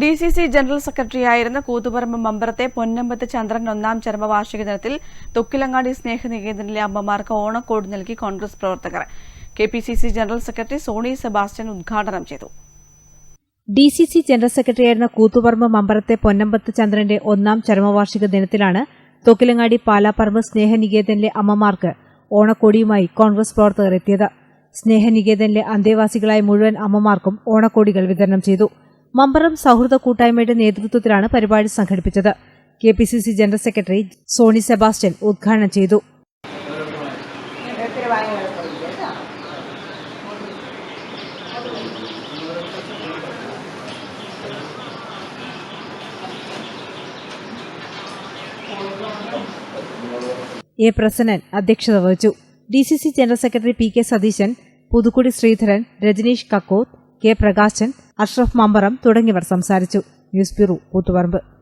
D C C general സെക്രട്ടറിയായിരുന്ന കൂത്തുപറമ്പ് മമ്പറത്തെ പൊന്നമ്പത്ത് ചന്ദ്രൻ ഒന്നാം ചരമവാർഷിക ദിനത്തിൽ തൊക്കിലങ്ങാടി സ്നേഹനികേതനിലെ അമ്മമാർക്ക് ഓണക്കോട് നൽകി കോൺഗ്രസ് പ്രവർത്തകർ. K P C C general secretary Soni Sebastian ഉദ്ഘാടനം ചെയ്തു. ഡി സി സി ജനറൽ സെക്രട്ടറിയായിരുന്ന കൂത്തുപറമ്പ് മമ്പറത്തെ പൊന്നമ്പത്ത് ചന്ദ്രന്റെ ഒന്നാം ചരമവാർഷിക ദിനത്തിലാണ് തൊക്കിലങ്ങാടി പാലാപ്പറമ്പ് സ്നേഹനികേതനിലെ അമ്മമാർക്ക് ഓണക്കോടിയുമായി കോൺഗ്രസ് പ്രവർത്തകർ എത്തിയത്. സ്നേഹനികേതനിലെ അന്തേവാസികളായ മുഴുവൻ അമ്മമാർക്കും ഓണക്കോടികൾ വിതരണം ചെയ്തു. മമ്പറം സൗഹൃദ കൂട്ടായ്മയുടെ നേതൃത്വത്തിലാണ് പരിപാടി സംഘടിപ്പിച്ചത്. K P C C general secretary Soni Sebastian ഉദ്ഘാടനം ചെയ്തു. എ പ്രസന്നൻ അധ്യക്ഷത വഹിച്ചു. D C C general secretary P K Satheesan Puthukkudi Sreedharan Rajaneesh Kakkoth K Prakashan Ashraf Mambaram തുടങ്ങിയവർ സംസാരിച്ചു. News bureau Koothuparamba.